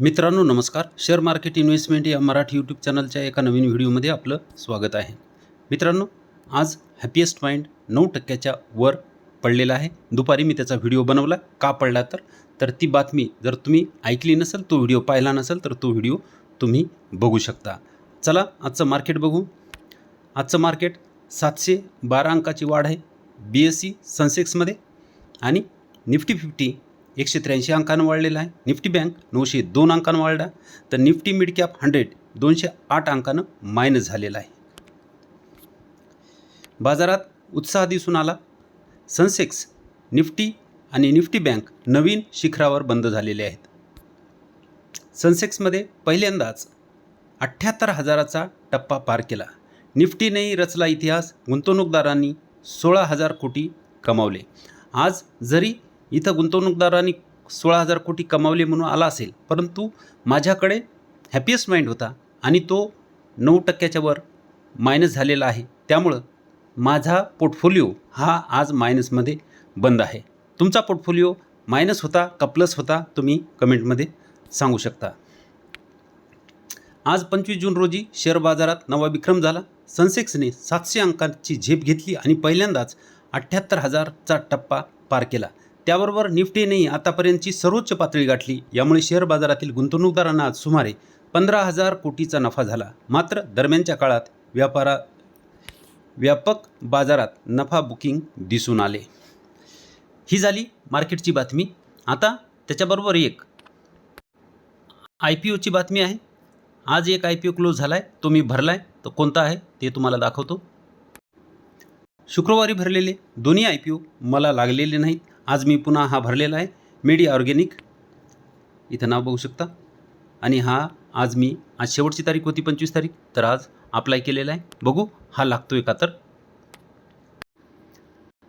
मित्रांनो नमस्कार. Share market investment या मराठी यूट्यूब चॅनलच्या एका नवीन व्हिडिओमध्ये आपलं स्वागत आहे. मित्रांनो आज हॅपिएस्ट माइंड नऊ टक्क्याच्या वर पडलेला आहे. दुपारी मी त्याचा व्हिडिओ बनवला का पडला तर? तर ती बातमी जर तुम्ही ऐकली नसेल तो व्हिडिओ पाहिला नसेल तर तो व्हिडिओ तुम्ही बघू शकता. चला आजचं मार्केट बघू. आजचं मार्केट सातशे बारा अंकाची वाढ आहे. बी एस सी सनसेक्समध्ये आणि निफ्टी फिफ्टी एकशे त्र्याऐंशी अंकानं वाढलेला आहे. निफ्टी बँक नऊशे दोन अंकानं वाढला. तर निफ्टी मिड कॅप हंड्रेड दोनशे आठ अंकानं मायनस झालेला आहे. बाजारात उत्साह दिसून आला. सनसेक्स निफ्टी आणि निफ्टी बँक नवीन शिखरावर बंद झालेले आहेत. सनसेक्समध्ये पहिल्यांदाच अठ्ठ्याहत्तर हजाराचा टप्पा पार केला. निफ्टीनेही रचला इतिहास. गुंतवणूकदारांनी सोळा हजार कोटी कमावले. आज जरी इथं गुंतवणूकदारांनी सोळा हजार कोटी कमावले म्हणून आला असेल. परंतु माझ्याकडे हॅपिएस्ट माइंड होता आणि तो नऊ टक्क्याच्या वर मायनस झालेला आहे. त्यामुळं माझा पोर्टफोलिओ हा आज मायनसमध्ये बंद आहे. तुमचा पोर्टफोलिओ मायनस होता का प्लस होता तुम्ही कमेंटमध्ये सांगू शकता. आज पंचवीस जून रोजी शेअर बाजारात नवा विक्रम झाला. सनसेक्सने सातशे अंकांची झेप घेतली आणि पहिल्यांदाच अठ्ठ्याहत्तर हजारचा टप्पा पार केला. त्याबरोबर निफ्टीनेही आतापर्यंतची सर्वोच्च पातळी गाठली. यामुळे शेअर बाजारातील गुंतवणूकदारांना आज सुमारे पंधरा हजार कोटीचा नफा झाला. मात्र दरम्यानच्या काळात व्यापारा व्यापक बाजारात नफा बुकिंग दिसून आले. ही झाली मार्केटची बातमी. आता त्याच्याबरोबर एक आय पी ओची बातमी आहे. आज एक आय पी ओ क्लोज झाला आहे तो मी भरला आहे तो कोणता आहे ते तुम्हाला दाखवतो. शुक्रवारी भरलेले दोन्ही आय पी ओ मला लागलेले नाहीत. आज मी पुन्हा हा भरलेला आहे. मीडिया ऑर्गेनिक इथं नाव बघू शकता. आणि हा आज मी आज शेवटची तारीख होती पंचवीस तारीख. तर आज अप्लाय केलेला आहे. बघू हा लागतो आहे का तर?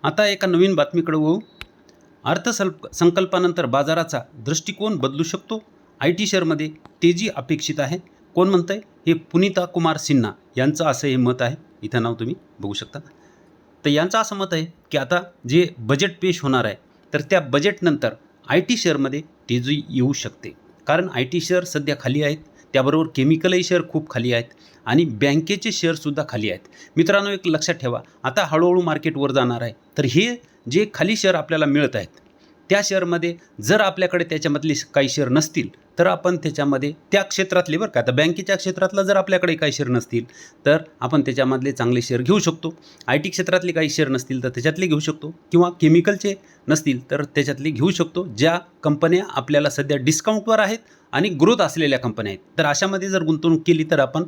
आता एका नवीन बातमीकडे वळू. अर्थसल्प संकल्पानंतर बाजाराचा दृष्टिकोन बदलू शकतो. आय टी शेअरमध्ये तेजी अपेक्षित आहे. कोण म्हणतं आहे हे पुनिता कुमार सिन्हा यांचं असं हे मत आहे. इथं नाव तुम्ही बघू शकता. तर यांचं असं मत आहे की आता जे बजेट पेश होणार आहे तर त्या बजेटनंतर आय टी शेअरमध्ये तेजी येऊ शकते. कारण आय टी शेअर सध्या खाली आहेत. त्याबरोबर केमिकलही शेअर खूप खाली आहेत. आणि बँकेचे शेअरसुद्धा खाली आहेत. मित्रांनो एक लक्षात ठेवा. आता हळूहळू मार्केटवर जाणार आहे. तर हे जे खाली शेअर आपल्याला मिळत आहेत त्या शेअरमध्ये जर आपल्याकडे त्याच्यामधले काही शेअर नसतील तर आपण त्याच्यामध्ये त्या क्षेत्रातले बरं का. आता बँकेच्या क्षेत्रातला जर आपल्याकडे काही शेअर नसतील तर आपण त्याच्यामधले चांगले शेअर घेऊ शकतो. आय टी क्षेत्रातले काही शेअर नसतील तर त्याच्यातले घेऊ शकतो. किंवा केमिकलचे नसतील तर त्याच्यातले घेऊ शकतो. ज्या कंपन्या आपल्याला सध्या डिस्काउंटवर आहेत आणि ग्रोथ असलेल्या कंपन्या आहेत. तर अशामध्ये जर गुंतवणूक केली तर आपण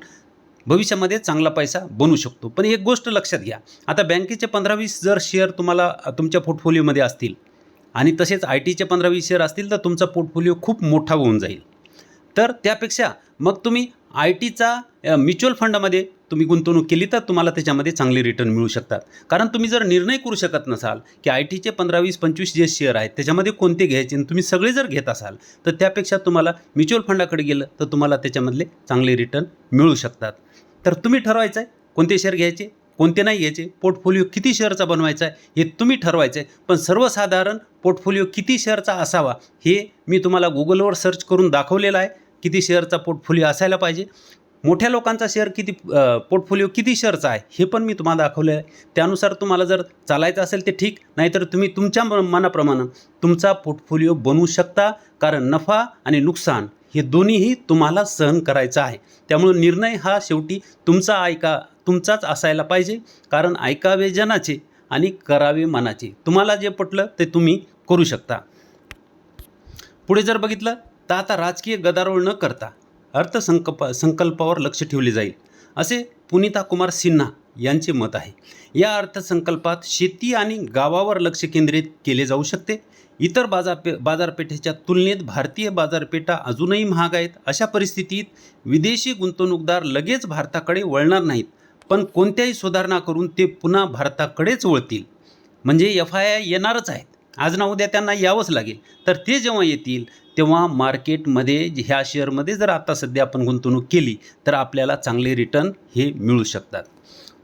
भविष्यामध्ये चांगला पैसा बनवू शकतो. पण एक गोष्ट लक्षात घ्या. आता बँकेचे पंधरा वीस जर शेअर तुम्हाला तुमच्या पोर्टफोलिओमध्ये असतील आणि तसेच आय टीचे पंधरा वीस शेअर असतील तर तुमचा पोर्टफोलिओ खूप मोठा होऊन जाईल. तर त्यापेक्षा मग तुम्ही आय टीचा म्युच्युअल फंडामध्ये तुम्ही गुंतवणूक केली तर तुम्हाला त्याच्यामध्ये चांगले रिटर्न मिळू शकतात. कारण तुम्ही जर निर्णय करू शकत नसाल की आय टीचे पंधरा वीस पंचवीस जे शेअर आहेत त्याच्यामध्ये कोणते घ्यायचे आणि तुम्ही सगळे जर घेत असाल तर त्यापेक्षा तुम्हाला म्युच्युअल फंडाकडे गेलं तर तुम्हाला त्याच्यामधले चांगले रिटर्न मिळू शकतात. तर तुम्ही ठरवायचं आहे कोणते शेअर घ्यायचे? कोणते नाही याचे? पोर्टफोलिओ किती शेअरचा बनवायचा आहे? हे तुम्ही ठरवायचं आहे पण सर्वसाधारण पोर्टफोलिओ किती शेअरचा असावा हे मी तुम्हाला गुगलवर सर्च करून दाखवलेलं आहे. किती शेअरचा पोर्टफोलिओ असायला पाहिजे. मोठ्या लोकांचा शेअर किती पोर्टफोलिओ किती शेअरचा आहे हे पण मी तुम्हाला दाखवलं आहे. त्यानुसार तुम्हाला जर चालायचं असेल ते ठीक नाहीतर तुम्ही तुमच्या मनाप्रमाणे तुमचा पोर्टफोलिओ बनवू शकता. कारण नफा आणि नुकसान हे दोन्हीही तुम्हाला सहन करायचं आहे. त्यामुळे निर्णय हा शेवटी तुमचा ऐका तुमचाच असायला पाहिजे. कारण ऐकावे जनाचे आणि करावे मनाचे. तुम्हाला जे पटलं ते तुम्ही करू शकता. पुढे जर बघितलं तर आता राजकीय गदारोळ न करता अर्थसंकल्प संकल्पावर लक्ष ठेवले जाईल. असे पुनिता कुमार सिन्हा यांचे मत आहे. या अर्थसंकल्पात शेती आणि गावावर लक्ष केंद्रित केले जाऊ शकते. इतर बाजारपे बाजारपेठेच्या तुलनेत भारतीय बाजारपेठा अजूनही महाग आहेत. अशा परिस्थितीत विदेशी गुंतवणूकदार लगेच भारताकडे वळणार नाहीत. पण कोणत्याही सुधारणा करून ते पुन्हा भारताकडेच वळतील. म्हणजे एफ आय आय येणारच आहेत. आज ना उद्या त्यांना यावंच लागेल. तर ते जेव्हा येतील तेव्हा मार्केटमध्ये ह्या शेअरमध्ये जर आता सध्या आपण गुंतवणूक केली तर आपल्याला चांगले रिटर्न हे मिळू शकतात.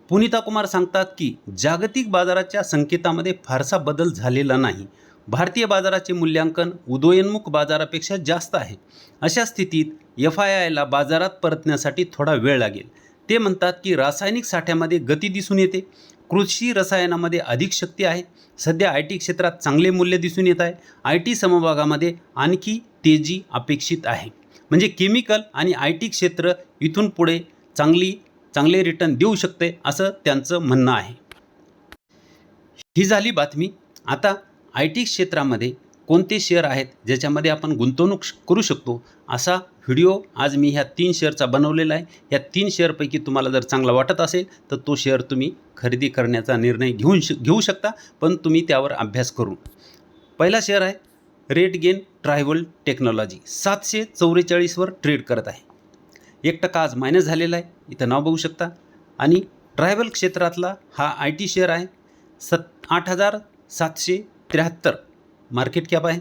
पुनिता कुमार सांगतात की जागतिक बाजाराच्या संकेतामध्ये फारसा बदल झालेला नाही. भारतीय बाजाराचे मूल्यांकन उदयोन्मुख बाजारापेक्षा जास्त आहे. अशा स्थितीत एफ आय आयला बाजारात परतण्यासाठी थोडा वेळ लागेल. ते म्हणतात की रासायनिक साठ्यामध्ये गती दिसून येते. कृषी रसायनामध्ये अधिक शक्ती आहे. सध्या आय टी क्षेत्रात चांगले मूल्य दिसून येत आहे. आय टी समभागामध्ये आणखी तेजी अपेक्षित आहे. म्हणजे केमिकल आणि आय टी क्षेत्र इथून पुढे चांगली चांगले रिटर्न देऊ शकते असं त्यांचं म्हणणं आहे. ही झाली बातमी. आता आय टी क्षेत्रामध्ये कोणते शेअर आहेत ज्याच्यामध्ये आपण गुंतवणूक करू शकतो असा व्हिडिओ आज मी ह्या तीन शेअरचा बनवलेला आहे. या तीन शेअरपैकी तुम्हाला जर चांगला वाटत असेल तर तो शेअर तुम्ही खरेदी करण्याचा निर्णय घेऊन श घेऊ शकता पण तुम्ही त्यावर अभ्यास करून. पहिला शेअर आहे रेट गेन ट्रायव्हल टेक्नॉलॉजी सातशे चौवेचाळीसवर ट्रेड करत आहे. एक टक्का आज मायनस झालेला आहे इथं नाव बघू शकता. आणि ट्रायव्हल क्षेत्रातला हा आय टी शेअर आहे सत आठ हजार सातशे त्र्याहत्तर. मार्केट कॅप आहे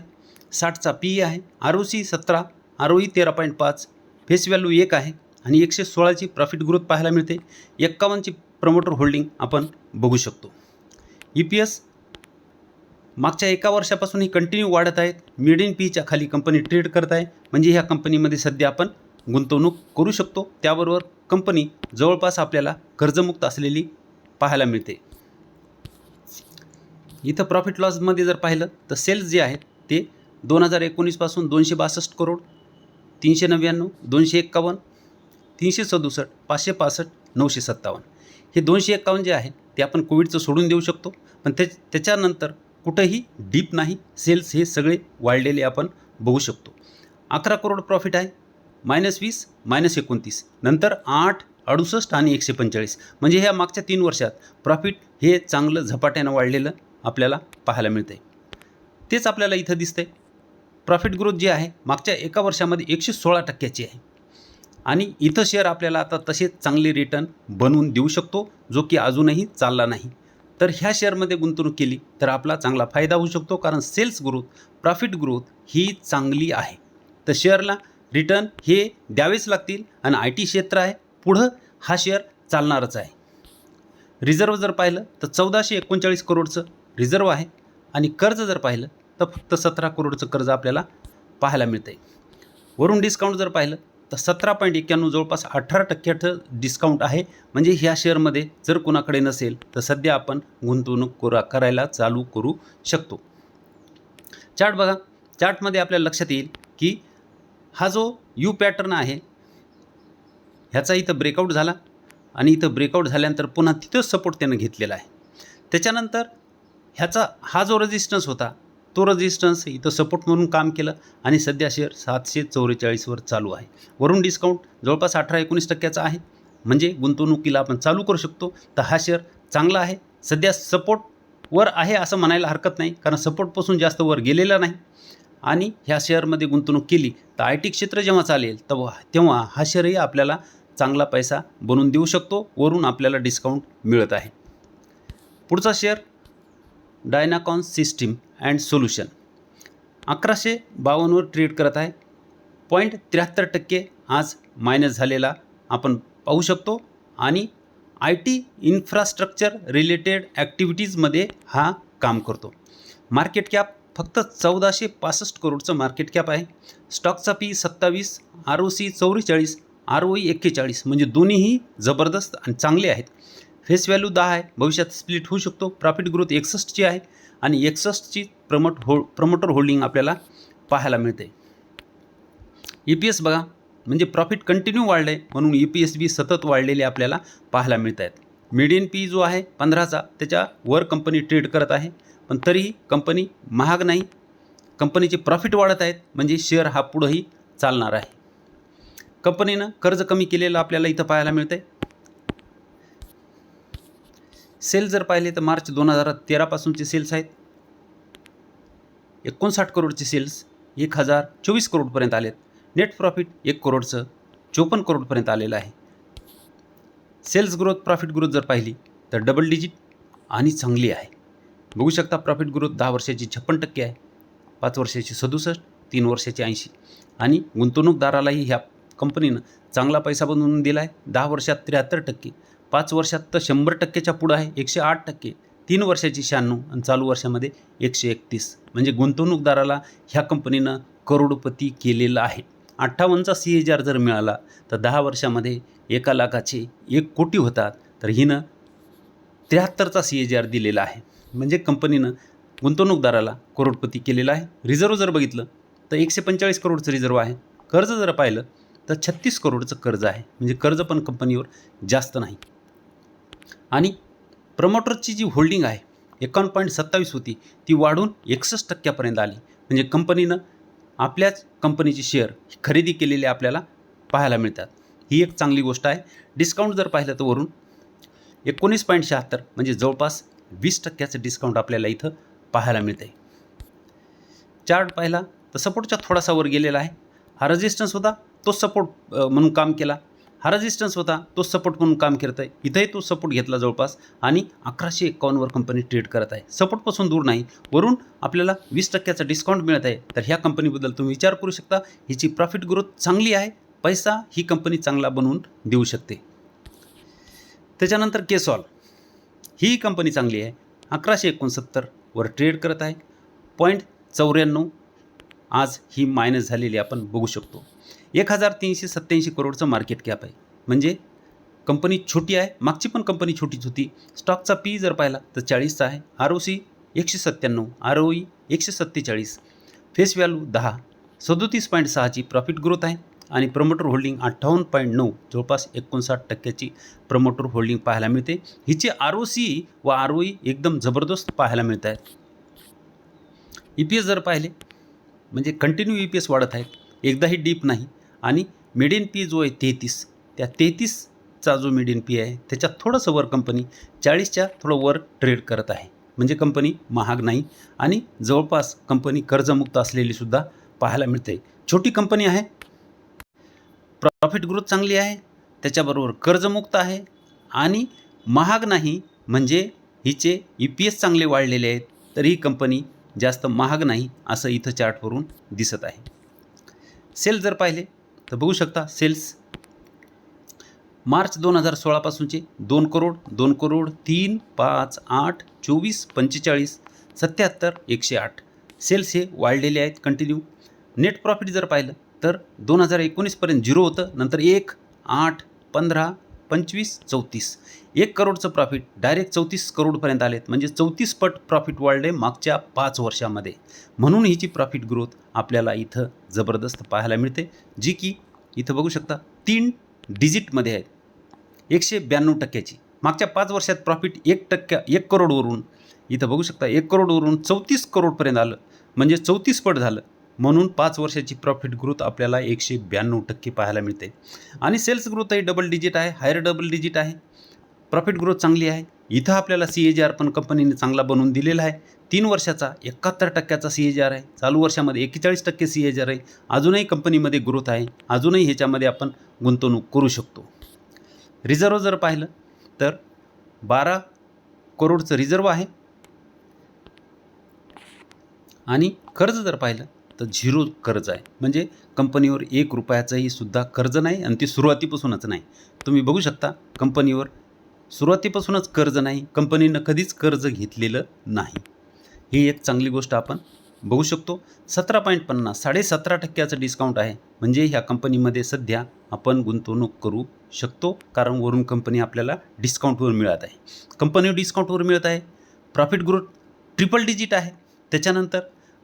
साठचा पी ई आहे आर ओ सी सतरा आर ओ ई तेरा पॉईंट पाच फेस व्हॅल्यू एक आहे आणि एकशे सोळाची प्रॉफिट ग्रोथ पाहायला मिळते. एक्कावन्नची प्रमोटर होल्डिंग आपण बघू शकतो. ई पी एस मागच्या एका वर्षापासून ही कंटिन्यू वाढत आहेत मिड इन पीच्या खाली कंपनी ट्रेड करत आहे. म्हणजे ह्या कंपनीमध्ये सध्या आपण गुंतवणूक करू शकतो. त्याबरोबर कंपनी जवळपास आपल्याला कर्जमुक्त असलेली पाहायला मिळते. इथं प्रॉफिट लॉसमध्ये जर पाहिलं तर सेल्स जे आहेत ते दोन हजार एकोणीसपासून दोनशे बासष्ट करोड तीनशे नव्याण्णव दोनशे एक्कावन्न तीनशे सदुसष्ट पाचशे पासष्ट नऊशे सत्तावन्न. हे दोनशे एक्कावन्न जे आहे ते आपण कोविडचं सोडून देऊ शकतो पण ते त्याच्यानंतर कुठंही डीप नाही सेल्स हे सगळे वाढलेले आपण बघू शकतो. अकरा करोड प्रॉफिट आहे मायनस वीस मायनस एकोणतीस. नंतर आठ अडुसष्ट आणि एकशे पंचेचाळीस. म्हणजे ह्या मागच्या तीन वर्षात प्रॉफिट हे चांगलं झपाट्यानं वाढलेलं आपल्याला पाहायला मिळते. तेच आपल्याला इथं दिसते प्रॉफिट ग्रोथ जी आहे मागच्या एका वर्षामध्ये एकशे सोळा टक्क्याची आहे. आणि इथं शेअर आपल्याला आता तसेच चांगले रिटर्न बनवून देऊ शकतो जो की अजूनही चालला नाही. तर ह्या शेअरमध्ये गुंतवणूक केली तर आपला चांगला फायदा होऊ शकतो कारण सेल्स ग्रोथ प्रॉफिट ग्रोथ ही चांगली आहे. तर शेअरला रिटर्न हे द्यावेच लागतील आणि आय टी क्षेत्र आहे पुढं हा शेअर चालणारच आहे. रिझर्व जर पाहिलं तर चौदाशे एकोणचाळीस करोडचं रिझर्व आहे आणि कर्ज जर पाहिलं तर फक्त सतरा करोडचं कर्ज आपल्याला पाहायला मिळतं आहे वरून डिस्काउंट जर पाहिलं तर सतरा पॉईंट एक्क्याण्णव जवळपास अठरा टक्क्याचं डिस्काउंट आहे. म्हणजे ह्या शेअरमध्ये जर कोणाकडे नसेल तर सध्या आपण गुंतवणूक करा करायला चालू करू शकतो. चार्ट बघा. चार्टमध्ये आपल्याला लक्षात येईल की हा जो यू पॅटर्न आहे ह्याचा इथं ब्रेकआउट झाला. आणि इथं ब्रेकआउट झाल्यानंतर पुन्हा तिथंच सपोर्ट त्यानं घेतलेला आहे. त्याच्यानंतर ह्याचा हा जो रेजिस्टन्स होता तो रेजिस्टन्स इथं सपोर्ट म्हणून काम केलं आणि सध्या शेअर सातशे चौवेचाळीसवर चालू आहे. वरून डिस्काउंट जवळपास अठरा एकोणीस टक्क्याचा आहे. म्हणजे गुंतवणुकीला आपण चालू करू शकतो. तर हा शेअर चांगला आहे. सध्या सपोर्टवर आहे असं म्हणायला हरकत नाही. कारण सपोर्टपासून जास्त वर गेलेला नाही. आणि ह्या शेअरमध्ये गुंतवणूक केली तर आय टी क्षेत्र जेव्हा चालेल तेव्हा तेव्हा हा शेअरही आपल्याला चांगला पैसा बनवून देऊ शकतो. वरून आपल्याला डिस्काउंट मिळत आहे. पुढचा share Dynacon system and solution. अकराशे बावन्नवर ट्रेड करत आहे. पॉईंट त्र्याहत्तर टक्के आज मायनस झालेला आपण पाहू शकतो. आणि आय टी इन्फ्रास्ट्रक्चर रिलेटेड ॲक्टिव्हिटीजमध्ये हा काम करतो. मार्केट कॅप फक्त चौदाशे पासष्ट करोडचं मार्केट कॅप आहे. स्टॉकचा पी सत्तावीस आर ओ सी चौवेचाळीस आर ओ ई एक्केचाळीस म्हणजे दोन्हीही जबरदस्त आणि चांगले आहेत. फेस व्हॅल्यू दहा आहे. भविष्यात स्प्लिट होऊ शकतो. प्रॉफिट ग्रोथ एकसष्टची आहे आणि एकसष्टची प्रमोट हो प्रमोटर होल्डिंग आपल्याला पाहायला मिळते. ई पी एस बघा म्हणजे प्रॉफिट कंटिन्यू वाढलं आहे म्हणून ई पी एस बी सतत वाढलेले आपल्याला पाहायला मिळत आहेत. मिडियन पी जो आहे पंधराचा त्याच्यावर कंपनी ट्रेड करत आहे. पण तरीही कंपनी महाग नाही. कंपनीचे प्रॉफिट वाढत आहेत म्हणजे शेअर हा पुढंही चालणार आहे. कंपनीनं कर्ज कमी केलेलं आपल्याला इथं पाहायला मिळतं आहे सेल जर पाहिले तर मार्च दोन हजार तेरापासूनचे सेल्स आहेत. एकोणसाठ करोडचे सेल्स एक हजार चोवीस करोडपर्यंत आलेत. नेट प्रॉफिट एक करोडचं चोपन्न करोडपर्यंत आलेलं आहे. सेल्स ग्रोथ प्रॉफिट ग्रोथ जर पाहिली तर डबल डिजिट आणि चांगली आहे. बघू शकता प्रॉफिट ग्रोथ दहा वर्षाची छप्पन टक्के आहे. पाच वर्षाची सदुसष्ट तीन वर्षाची ऐंशी. आणि गुंतवणूकदारालाही ह्या कंपनीनं चांगला पैसा बनवून दिला आहे दहा वर्षात त्र्याहत्तर टक्के. पाच वर्षात तर शंभर टक्केच्या पुढं आहे एकशे आठ टक्के. तीन वर्षाची शहाण्णव आणि चालू वर्षामध्ये एकशे एकतीस. म्हणजे गुंतवणूकदाराला ह्या कंपनीनं करोडपती केलेलं आहे. अठ्ठावन्नचा सी एच आर जर मिळाला तर दहा वर्षामध्ये एका लाखाचे एक कोटी होतात. तर हिनं त्र्याहत्तरचा सी एच आर दिलेला आहे. म्हणजे कंपनीनं गुंतवणूकदाराला करोडपती केलेलं आहे. रिझर्व जर बघितलं तर एकशे पंचेचाळीस करोडचं रिझर्व आहे. कर्ज जर पाहिलं तर छत्तीस करोडचं कर्ज आहे. म्हणजे कर्ज पण कंपनीवर जास्त नाही. आणि प्रमोटरची जी होल्डिंग आहे एकावन्न पॉईंट सत्तावीस होती ती वाढून एकसष्ट टक्क्यापर्यंत आली. म्हणजे कंपनीनं आपल्याच कंपनीचे शेअर खरेदी केलेले आपल्याला पाहायला मिळतात. ही एक चांगली गोष्ट आहे. डिस्काउंट जर पाहिलं तर वरून एकोणीस पॉईंट शहात्तर म्हणजे जवळपास वीस टक्क्याचं डिस्काउंट आपल्याला इथं पाहायला मिळतं आहे चार्ट पाहिला तर सपोर्टच्या थोडासा वर गेलेला आहे. हा रेजिस्टन्स होता तो सपोर्ट म्हणून काम केला. हा रेजिस्टन्स होता. तो सपोर्ट करून काम करत आहे. इथंही तो सपोर्ट घेतला जवळपास. आणि अकराशे एकावन्नवर कंपनी ट्रेड करत आहे. सपोर्टपासून दूर नाही. वरून आपल्याला वीस टक्क्याचा डिस्काउंट मिळत आहे. तर ह्या कंपनीबद्दल तुम्ही विचार करू शकता. हिची प्रॉफिट ग्रोथ चांगली आहे. पैसा ही कंपनी चांगला बनवून देऊ शकते. त्याच्यानंतर केसॉल ही कंपनी चांगली आहे. अकराशे एकोणसत्तरवर ट्रेड करत आहे. पॉईंट चौऱ्याण्णव. आज ही मायनस झालेली आपण बघू शकतो. एक हजार तीनशे सत्त्याऐंशी करोडचं मार्केट कॅप आहे. म्हणजे कंपनी छोटी आहे मागची पण कंपनी छोटीच होती. स्टॉकचा पी जर पाहिला तर चाळीसचा आहे. आर ओ सी एकशे सत्त्याण्णव आर ओ ई एकशे सत्तेचाळीस फेस व्हॅल्यू दहा सदोतीस पॉईंट सहाची प्रॉफिट ग्रोथ आहे आणि प्रमोटर होल्डिंग अठ्ठावन्न पॉईंट नऊ जवळपास एकोणसाठ टक्क्याची प्रमोटर होल्डिंग पाहायला मिळते. हिचे आर ओ सी व आर ओ ई एकदम जबरदस्त पाहायला मिळत आहेत. ई पी एस जर पाहिले म्हणजे कंटिन्यू ई पी एस वाढत आहेत एकदाही डीप नाही. आणि मिडियन पी जो आहे तेहतीस. त्या तेहतीसचा जो मिडियन पी आहे त्याच्यात थोडंसं वर कंपनी चाळीसच्या थोडं वर ट्रेड करत आहे. म्हणजे कंपनी महाग नाही आणि जवळपास कंपनी कर्जमुक्त असलेली सुद्धा पाहायला मिळते. छोटी कंपनी आहे. प्रॉफिट ग्रोथ चांगली आहे. त्याच्याबरोबर कर्जमुक्त आहे. आणि महाग नाही म्हणजे हिचे ई पी एस चांगले वाढलेले आहेत तर ही कंपनी जास्त महाग नाही असं इथं चार्टवरून दिसत आहे. सेल जर पाहिले तर बघू शकता सेल्स मार्च दोन हजार सोळापासूनचे दोन करोड दोन करोड तीन पाच आठ चोवीस पंचेचाळीस सत्याहत्तर एकशे आठ. सेल्स हे वाढलेले आहेत कंटिन्यू नेट प्रॉफिट जर पाहिलं तर दोन हजार एकोणीसपर्यंत झिरो होतं नंतर एक आठ पंधरा पंचवीस चौतीस. एक करोडचं प्रॉफिट डायरेक्ट चौतीस करोडपर्यंत आलेत. म्हणजे चौतीस पट प्रॉफिट वाढले मागच्या पाच वर्षामध्ये. म्हणून हिची प्रॉफिट ग्रोथ आपल्याला इथं जबरदस्त पाहायला मिळते. जी की इथं बघू शकता तीन डिजिटमध्ये आहेत. एकशे ब्याण्णव टक्क्याची. मागच्या पाच वर्षात प्रॉफिट एक टक्क्या एक करोडवरून इथं बघू शकता एक करोडवरून चौतीस करोडपर्यंत आलं. म्हणजे चौतीस पट झालं. म्हणून पाच वर्षाची प्रॉफिट ग्रोथ आपल्याला एकशे ब्याण्णव टक्के पाहायला मिळते. आणि सेल्स ग्रोथही डबल डिजिट आहे हायर डबल डिजिट आहे. प्रॉफिट ग्रोथ चांगली आहे. इथं आपल्याला सी ए जी आर पण कंपनीने चांगला बनवून दिलेला आहे. तीन वर्षाचा एकाहत्तर टक्क्याचा सी ए जी आर आहे. चालू वर्षामध्ये एक्केचाळीस टक्के सी ए जी आर आहे. अजूनही कंपनीमध्ये ग्रोथ आहे. अजूनही ह्याच्यामध्ये आपण गुंतवणूक करू शकतो. रिझर्व जर पाहिलं तर बारा करोडचं रिझर्व आहे. आणि कर्ज जर पाहिलं तर झिरो कर्ज आहे. म्हणजे कंपनीवर एक रुपयाचंही सुद्धा कर्ज नाही आणि ती सुरुवातीपासूनच नाही. तुम्ही बघू शकता कंपनीवर सुरुवातीपासूनच कर्ज नाही कंपनीनं कधीच कर्ज घेतलेलं नाही. ही एक चांगली गोष्ट आपण बघू शकतो. सतरा पॉईंट पन्नास साडेसतरा टक्क्याचं डिस्काउंट आहे. म्हणजे ह्या कंपनीमध्ये सध्या आपण गुंतवणूक करू शकतो कारण वरून कंपनी आपल्याला डिस्काउंटवर मिळत आहे. कंपनी डिस्काउंटवर मिळत आहे. प्रॉफिट ग्रोथ ट्रिपल डिजिट आहे. त्याच्यानंतर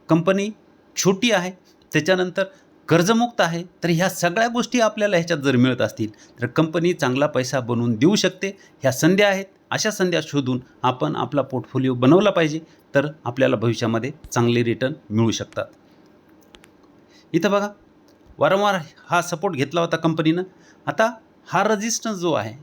कंपनी छोटी आहे त्याच्यानंतर कर्जमुक्त आहे तर ह्या सगळ्या गोष्टी आपल्याला ह्याच्यात जर मिळत असतील तर कंपनी चांगला पैसा बनवून देऊ शकते. ह्या संध्या आहेत अशा संध्या शोधून आपण आपला पोर्टफोलिओ बनवला पाहिजे तर आपल्याला भविष्यामध्ये चांगले रिटर्न मिळू शकतात. इथं बघा वारंवार हा सपोर्ट घेतला होता कंपनीनं. आता हा रजिस्टन्स जो आहे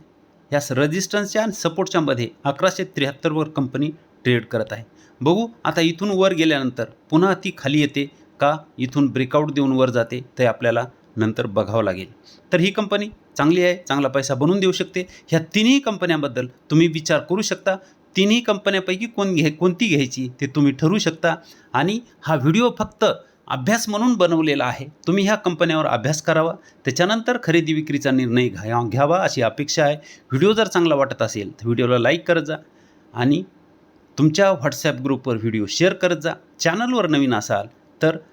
या रजिस्टन्सच्या आणि सपोर्टच्या मध्ये अकराशे त्र्याहत्तरवर कंपनी ट्रेड करत आहे. बघू आता इथून वर गेल्यानंतर पुन्हा ती खाली येते. का इथून ब्रेकआउट देऊन वर जाते ते आपल्याला नंतर बघावं लागेल. तर ही कंपनी चांगली आहे चांगला पैसा बनवून देऊ शकते. ह्या तिन्ही कंपन्यांबद्दल तुम्ही विचार करू शकता. तिन्ही कंपन्यापैकी कोण घे कोणती घ्यायची ते तुम्ही ठरवू शकता. आणि हा व्हिडिओ फक्त अभ्यास म्हणून बनवलेला आहे. तुम्ही ह्या कंपन्यावर अभ्यास करावा. त्याच्यानंतर खरेदी विक्रीचा निर्णय घ्या घ्यावा अशी अपेक्षा आहे. व्हिडिओ जर चांगला वाटत असेल तर व्हिडिओला लाईक करत जा. आणि तुमच्या व्हॉट्सॲप ग्रुपवर व्हिडिओ शेअर करत जा. चॅनलवर नवीन असाल तर